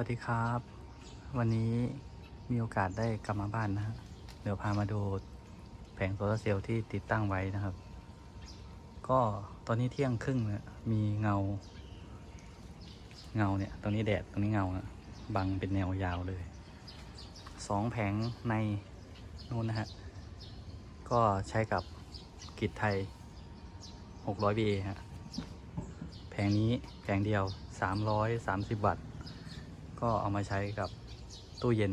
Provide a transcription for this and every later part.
วัสดีครับ วันนี้มีโอกาสได้กลับมาบ้านนะฮะเดี๋ยวพามาดูแผงโซลาร์เซลล์ที่ติดตั้งไว้นะครับ ก็ตอนนี้เที่ยงครึ่งนะมีเงา เงาเนี่ยตรงนี้แดดตรงนี้เงาอะบังเป็นแนวยาวเลยสองแผงในนู้นนะฮะก็ใช้กับกิจไทย 600 BA ฮะแผงนี้แผงเดียว 330 วัตต์ ก็เอามาใช้กับตู้เย็น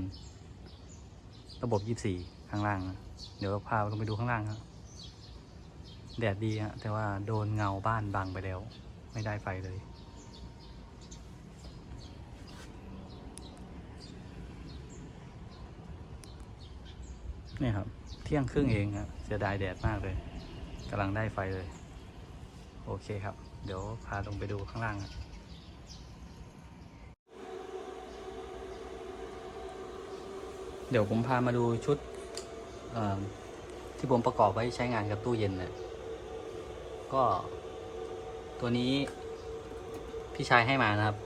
ระบบ 24 ข้างล่างนะเดี๋ยวพาลงไปดูข้างล่างครับแดดดีฮะแต่ว่าโดนเงาบ้านบังไปแล้ว ไม่ได้ไฟเลย นี่ครับ เที่ยงครึ่งเองครับเสียดายแดดมากเลยกำลังได้ไฟเลย โอเคครับ เดี๋ยวพาลงไปดูข้างล่างครับ เดี๋ยวผมพามาดูชุดที่ผมประกอบไว้ใช้งานกับตู้เย็นเนี่ยก็ตัวนี้พี่ชายให้มานะครับ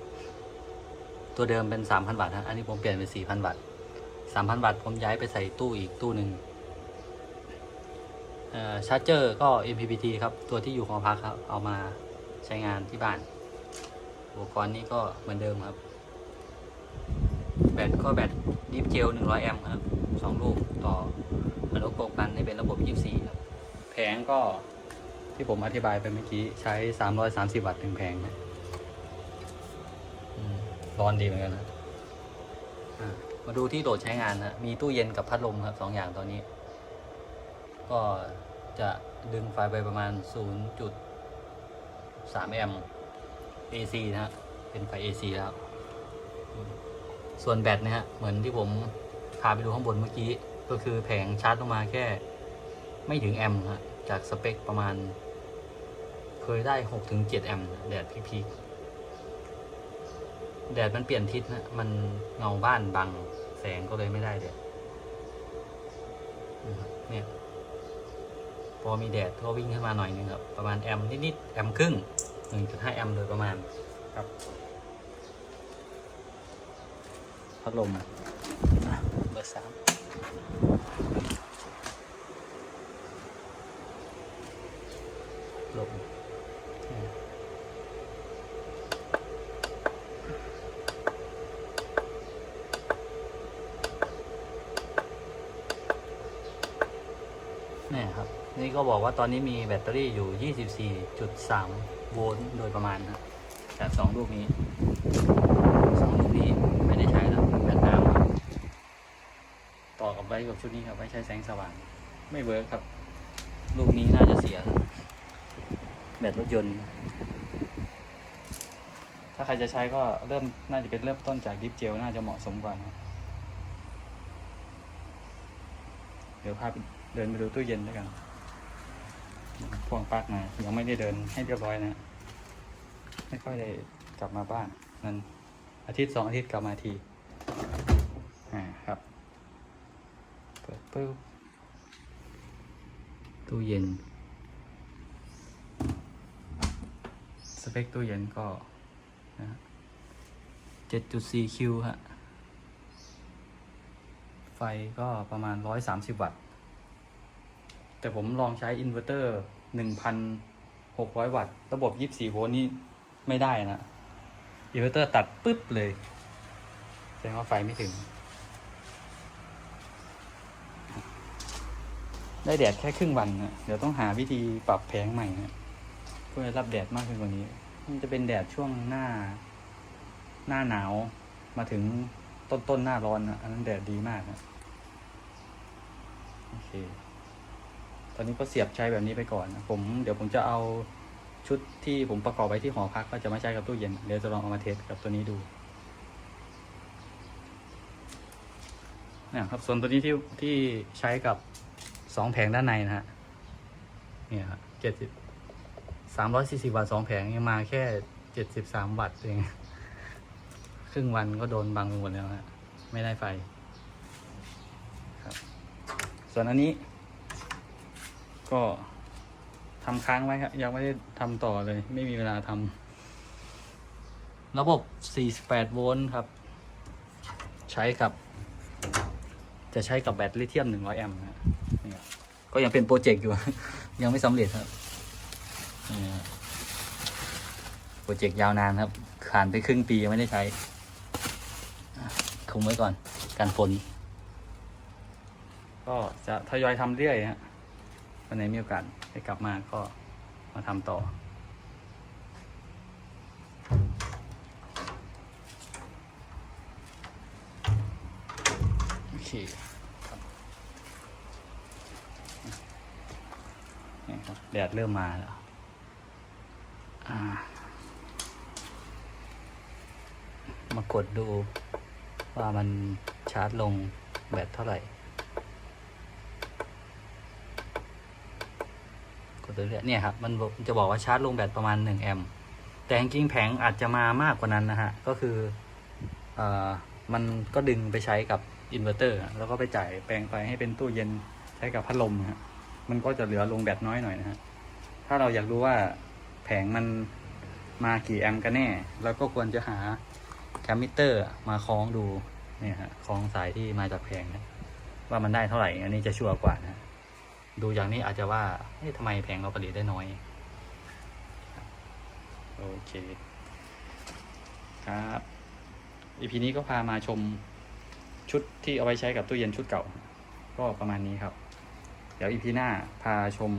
ตัวเดิมเป็น 3,000บาทนะอันนี้ผมเปลี่ยนเป็น 4,000บาท3,000บาทผมย้ายไปใส่ตู้อีกตู้หนึ่งชาร์จเจอร์ก็ MPPT ครับ ตัวที่อยู่ของพักครับ เอามาใช้งานที่บ้าน อุปกรณ์นี้ก็เหมือนเดิมครับ แบตก็แบตดิฟเจล 100 แอมป์ครับสองลูกต่ออนุกรมกันให้เป็นระบบ 24 ครับ แผงก็ที่ผมอธิบายไปเมื่อกี้ใช้ 330 วัตต์ถึงแผงนะอืมร้อนดีเหมือนกันนะอะมาดูที่โดดใช้งานนะมีตู้เย็นกับพัดลมครับสองอย่างตอนนี้ ก็จะดึงไฟไปประมาณ 0.3 แอมป์ AC นะฮะเป็นไฟ AC แล้วอืม ส่วนแบตนะฮะเหมือนที่ผมพาไปดูข้างบนเมื่อกี้ ก็คือแผงชาร์จลงมาแค่ ไม่ถึงแอมป์ฮะจากสเปคประมาณ เคยได้6-7แอมป์แดดพีคๆแดดมันเปลี่ยนทิศนะมันเงาบ้านบังแสงก็เลยไม่ได้แดดเนี่ยพอมีแดดก็วิ่งขึ้นมาหน่อยนึงครับ ประมาณแอมป์นิดๆแอมป์ครึ่ง 1.5 แอมป์โดยประมาณครับ พัดลมเบอร์สามลมเนี่ยครับ นี่ก็บอกว่าตอนนี้มีแบตเตอรี่อยู่ 24.3 โวลต์โดยประมาณนะจากสองลูกนี้ สองลูกนี้ไม่ได้ใช้แล้วแบตน้ำครับ ต่อกับไว้กับชุดนี้ครับไว้ใช้แสงสว่างไม่เวิร์คครับ ลูกนี้น่าจะเสีย แบตรถยนต์ ถ้าใครจะใช้ก็เริ่มน่าจะเป็นเริ่มต้นจากดิฟเจลน่าจะเหมาะสมกว่านะเดี๋ยวพาไปเดินไปดูตู้เย็นด้วยกันพ่วงปลั๊กมายังไม่ได้เดินให้เรียบร้อยนะ ไม่ค่อยได้กลับมาบ้านนั่นอาทิตย์สองอาทิตย์กลับมาที อ่าครับ ปิดปุ๊บตู้เย็น สเปคตู้เย็นก็นะเจ็ดจุดสี่คิวฮะ ไฟก็ประมาณร้อยสามสิบวัตต์ แต่ผมลองใช้อินเวอร์เตอร์หนึ่งพันหกร้อยวัตต์ ระบบยี่สิบสี่โวลต์นี่ไม่ได้นะ อินเวอร์เตอร์ตัดปึ๊บเลย แสดงว่าไฟไม่ถึง ได้แดดแค่ครึ่งวันนะเดี๋ยวต้องหาวิธีปรับแผงใหม่นะเพื่อรับแดดมากขึ้นกว่านี้ มันจะเป็นแดดช่วงหน้า หน้าหนาวมาถึงต้นต้นๆหน้าร้อนนะอันนั้นแดดดีมากนะโอเค ตอนนี้ก็เสียบใช้แบบนี้ไปก่อนนะผมเดี๋ยวผมจะเอาชุดที่ผมประกอบไว้ที่หอพักก็จะไม่ใช้กับตู้เย็น เดี๋ยวจะลองเอามาเทสกับตัวนี้ดูนะครับส่วนตัวนี้ที่ที่ใช้กับ สองแผงด้านในนะฮะเนี่ยเจ็ดสิบสามร้อยสี่สิบวัตต์สองแผงยังมาแค่เจ็ดสิบสามวัตต์เองครึ่งวันก็โดนบังไปหมดแล้วฮะไม่ได้ไฟครับ ส่วนอันนี้ ก็ทำค้างไว้ครับ ยังไม่ได้ทำต่อเลย ไม่มีเวลาทำระบบ 48 โวลต์ครับ ใช้กับ จะใช้กับแบตลิเธียม 100 แอมป์นะ ก็ยังเป็นโปรเจกต์อยู่ ยังไม่สำเร็จครับโปรเจกต์ยาวนานครับผ่านไปครึ่งปียังไม่ได้ใช้คุมไว้ก่อนการฝนก็จะทยอยทำเรื่อยฮะวันไหนมีโอกาสได้กลับมาก็มาทำต่อโอเคครับ นี่ครับแดดเริ่มมาแล้วามากดดูว่ามันชาร์จลงแบตเท่าไหร่ กดเรื่อยๆเนี่ยครับ มันจะบอกว่าชาร์จลงแบตประมาณ 1 แอมป์แต่จริงๆแผงอาจจะมามากกว่านั้นนะฮะ ก็คืออมันก็ดึงไปใช้กับอินเวอร์เตอร์ แล้วก็ไปจ่ายแปลงไปให้เป็นตู้เย็นใช้กับพัดลมฮะ มันก็จะเหลือลงแบตน้อยหน่อยนะฮะถ้าเราอยากรู้ว่าแผงมันมากี่แอมป์กันแน่เราก็ควรจะหาแคมมิเตอร์มาคล้องดูเนี่ยฮะคล้องสายที่มาจากแผงนะว่ามันได้เท่าไหร่อันนี้จะชัวร์กว่านะดูอย่างนี้อาจจะว่าเฮ้ยทำไมแผงเราผลิตได้น้อยโอเค ครับอีพีนี้ก็พามาชมชุดที่เอาไว้ใช้กับตู้เย็นชุดเก่า ก็ประมาณนี้ครับ เดี๋ยวอีพีหน้าพาชม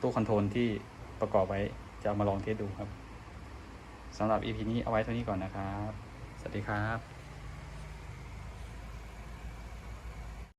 ตู้คอนโทรลที่ประกอบไว้จะเอามาลองเทสดูครับสำหรับอีพีนี้เอาไว้เท่านี้ก่อนนะครับ สวัสดีครับ